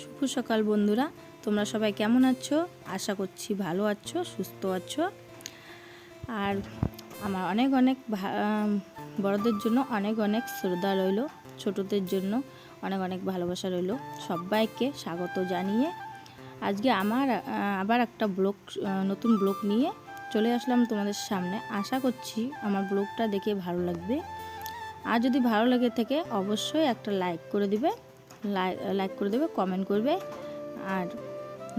শুভ সকাল বন্ধুরা। তোমরা সবাই কেমন আছো? আশা করছি ভালো আছো, সুস্থ আছো। আর আমার অনেক অনেক বড়দের জন্য অনেক অনেক শ্রদ্ধা রইল, ছোটদের জন্য অনেক অনেক ভালোবাসা রইল। সবাইকে স্বাগত জানিয়ে আজকে আমার আবার একটা ব্লগ নতুন ব্লগ নিয়ে চলে আসলাম তোমাদের সামনে। আশা করছি আমার ব্লগটা দেখে ভালো লাগবে। আর যদি ভালো লাগে থাকে, অবশ্যই একটা লাইক করে দিবে। লাইক করে দেবে কমেন্ট করবে। আর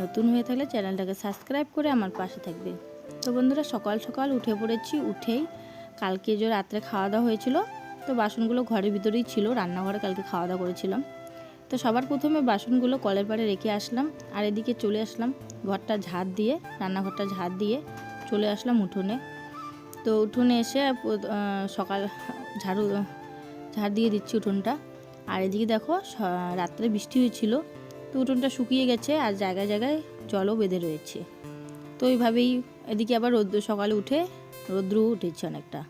নতুন হয়ে থাকলে চ্যানেলটাকে সাবস্ক্রাইব করে আমার পাশে থাকবে। তো বন্ধুরা, সকাল সকাল উঠে পড়েছি, উঠেই কালকে যে রাত্রে খাওয়া দাওয়া হয়েছিল, তো বাসনগুলো ঘরের ভিতরেই ছিল, রান্নাঘরে কালকে খাওয়া দাওয়া করেছিলাম। তো সবার প্রথমে বাসনগুলো কলের পাড়ে রেখে আসলাম, আর এদিকে চলে আসলাম ঘরটা ঝাড় দিয়ে, রান্নাঘরটা ঝাড় দিয়ে চলে আসলাম উঠোনে। তো উঠোনে এসে সকাল ঝাড়ু, ঝাড় দিয়ে দিচ্ছি উঠোনটা। আর এদিকে দেখো রাত্রে বৃষ্টি হয়েছিল, তো উঠোনটা শুকিয়ে গেছে আর জায়গায় জায়গায় জলও বেঁধে রয়েছে। তো এইভাবেই এদিকে আবার রৌদ্র, সকালে উঠে রৌদ্র উঠেছে অনেকটা।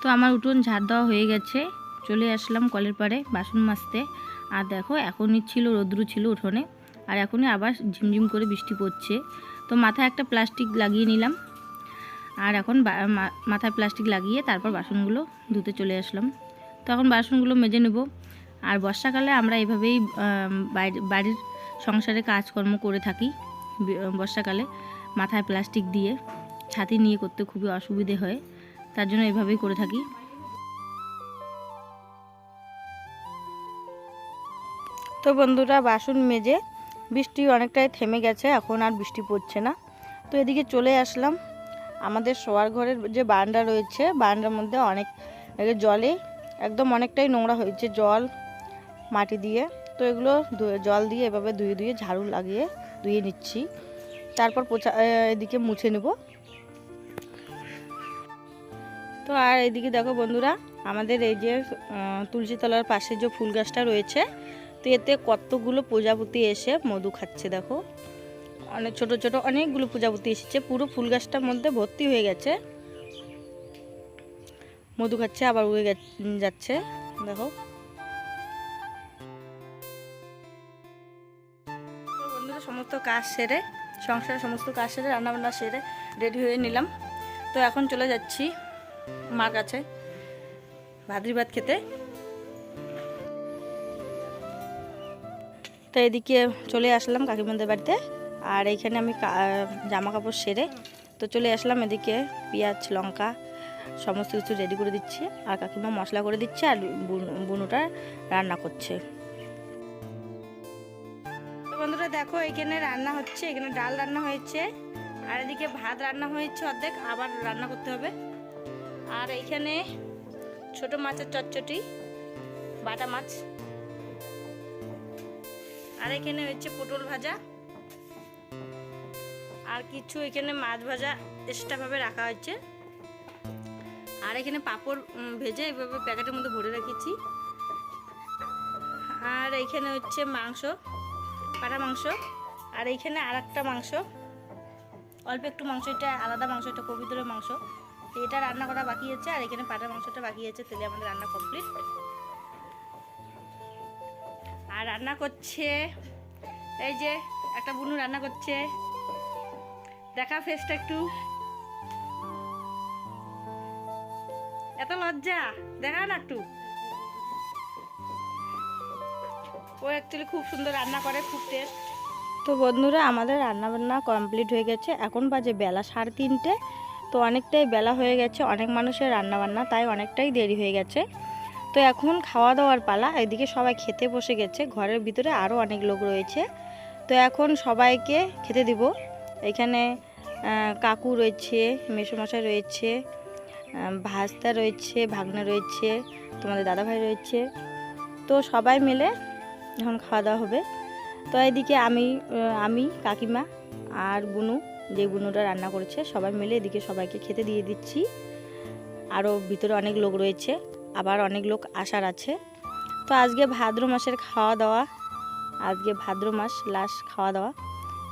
তো আমার উঠোন ঝাড় দেওয়া হয়ে গেছে, চলে আসলাম কলের পাড়ে বাসন মাজতে। আর দেখো, এখনই ছিল, রৌদ্রু ছিল উঠোনে, আর এখনই আবার ঝিমঝিম করে বৃষ্টি পড়ছে। তো মাথায় একটা প্লাস্টিক লাগিয়ে নিলাম আর এখন মাথায় প্লাস্টিক লাগিয়ে তারপর বাসনগুলো ধুতে চলে আসলাম। তো এখন বাসনগুলো মেজে নেব। আর বর্ষাকালে আমরা এভাবেই বাড়ির সংসারে কাজকর্ম করে থাকি। বর্ষাকালে মাথায় প্লাস্টিক দিয়ে ছাতি নিয়ে করতে খুবই অসুবিধে হয়। তার জন্য এভাবেই করে থাকি। তো বন্ধুরা, বাসন মেজে বৃষ্টি অনেকটাই থেমে গেছে। এখন আর বৃষ্টি পড়ছে না। তো এদিকে চলে আসলাম। আমাদের শোয়ার ঘরের যে বারান্দা রয়েছে বারান্দার মধ্যে অনেক জলে একদম অনেকটাই নোংরা হয়েছে জল মাটি দিয়ে। তো এগুলো জল দিয়ে এভাবে ধুয়ে ধুয়ে ঝাড়ু লাগিয়ে ধুয়ে নিচ্ছি। তারপর এ, এদিকে মুছে নেব। তো আর এদিকে দেখো বন্ধুরা আমাদের এই যে তুলসীতলার পাশে যে ফুল গাছটা রয়েছে তো এতে কতগুলো প্রজাপতি এসে মধু খাচ্ছে দেখো। অনেক ছোট ছোট অনেকগুলো প্রজাপতি এসেছে। পুরো ফুল গাছটার মধ্যে ভর্তি হয়ে গেছে। মধু খাচ্ছে, আবার উড়ে যাচ্ছে। দেখো। বন্ধুরা, সমস্ত কাজ সেরে, সংসারের সমস্ত কাজ সেরে, রান্নাবান্না সেরে রেডি হয়ে নিলাম। তো এখন চলে যাচ্ছি মার কাছে ভাদ্রি ভাত খেতে। তো এদিকে চলে আসলাম কাকিমাদের বাড়িতে। আর এইখানে আমি জামা কাপড় সেরে তো চলে আসলাম এদিকে পেঁয়াজ, লঙ্কা, সমস্ত কিছু রেডি করে দিচ্ছি। আর কাকিমা মশলা করে দিচ্ছে আর বুন- বুনুটা রান্না করছে। বন্ধুরা দেখো, এখানে রান্না হচ্ছে, এখানে ডাল রান্না হয়েছে। আর এদিকে ভাত রান্না হয়েছে অর্ধেক, আবার রান্না করতে হবে। আর এইখানে ছোট মাছের চচ্চটি, বাটা মাছ। আর এখানে হচ্ছে পটল ভাজা। আর কিছু এখানে মাছ ভাজা এক্সট্রাভাবে রাখা হয়েছে। আর এখানে পাঁপড় ভেজে এভাবে প্যাকেটের মধ্যে ভরে রেখেছি। আর এইখানে হচ্ছে মাংস পাটা মাংস। আর এইখানে আর একটা মাংস, অল্প একটু মাংস, এটা আলাদা মাংস, এটা কবিতরের মাংস। এটা রান্না করা বাকি আছে, আর এখানে পাটা মাংসটা বাকি আছে, তেলে আমাদের রান্না কমপ্লিট আর রান্না করছে, এই যে একটা বুনু রান্না করছে। দেখা ফেসটা একটু। এত লজ্জা, দেখা না একটু। ও অ্যাকচুয়ালি খুব সুন্দর রান্না করে, খুব টেস্ট তো বন্ধুরা, আমাদের রান্না বান্না কমপ্লিট হয়ে গেছে। এখন বাজে বেলা সাড়ে তিনটে। তো অনেকটাই বেলা হয়ে গেছে, অনেক মানুষের রান্না বান্না তাই অনেকটাই দেরি হয়ে গেছে। তো এখন খাওয়া দাওয়ার পালা, এদিকে সবাই খেতে বসে গেছে। ঘরের ভিতরে আরও অনেক লোক রয়েছে। তো এখন সবাইকে খেতে দিব। এখানে কাকু রয়েছে, মেসোমশাই রয়েছে ভাস্তা রয়েছে, ভাগনা রয়েছে, তোমাদের দাদাভাই রয়েছে। তো সবাই মিলে যখন খাওয়া দাওয়া হবে। তো এদিকে আমি আমি, কাকিমা আর বুনু, যে বুনুটা রান্না করেছে, সবাই মিলে এদিকে সবাইকে খেতে দিয়ে দিচ্ছি। আরও ভিতরে অনেক লোক রয়েছে, আবার অনেক লোক আসার আছে। তো আজকে ভাদ্র মাসের খাওয়া দাওয়া আজকে ভাদ্র মাস লাস্ট খাওয়া দাওয়া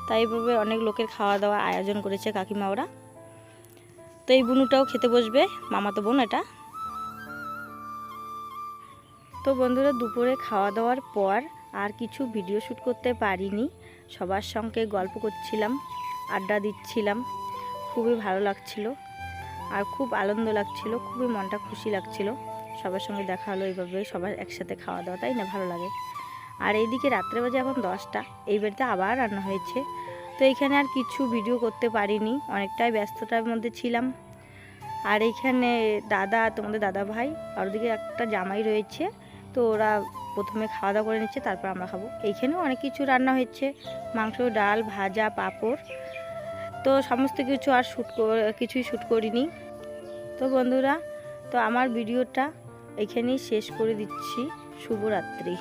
তাই এইভাবে অনেক লোকের খাওয়া দাওয়া আয়োজন করেছে কাকিমা ওরা। তো এই বুনুটাও খেতে বসবে, মামাতো বোন এটা। তো বন্ধুরা, দুপুরে খাওয়া দাওয়ার পর আর কিছু ভিডিও শ্যুট করতে পারিনি। সবার সঙ্গে গল্প করছিলাম, আড্ডা দিচ্ছিলাম। খুবই ভালো লাগছিল আর খুব আনন্দ লাগছিল, খুবই মনটা খুশি লাগছিল। সবার সঙ্গে দেখা হলো এইভাবে, সবার একসাথে খাওয়া দাওয়া তাই না? ভালো লাগে। আর এইদিকে রাত্রে বাজে এখন দশটা। এই বাড়িতে আবার রান্না হয়েছে। তো এইখানে আর কিছু ভিডিও করতে পারিনি। অনেকটাই ব্যস্ততার মধ্যে ছিলাম। আর এইখানে দাদা, তোমাদের দাদা ভাই, আর ওদিকে একটা জামাই রয়েছে। তো ওরা প্রথমে খাওয়া দাওয়া করে নিচ্ছে, তারপর আমরা খাব। এইখানেও অনেক কিছু রান্না হয়েছে। মাংস, ডাল, ভাজা, পাঁপড়। তো সমস্ত কিছু আর শ্যুট কিছুই শ্যুট করিনি। তো বন্ধুরা, তো আমার ভিডিওটা এখানেই শেষ করে দিচ্ছি। শুভরাত্রি।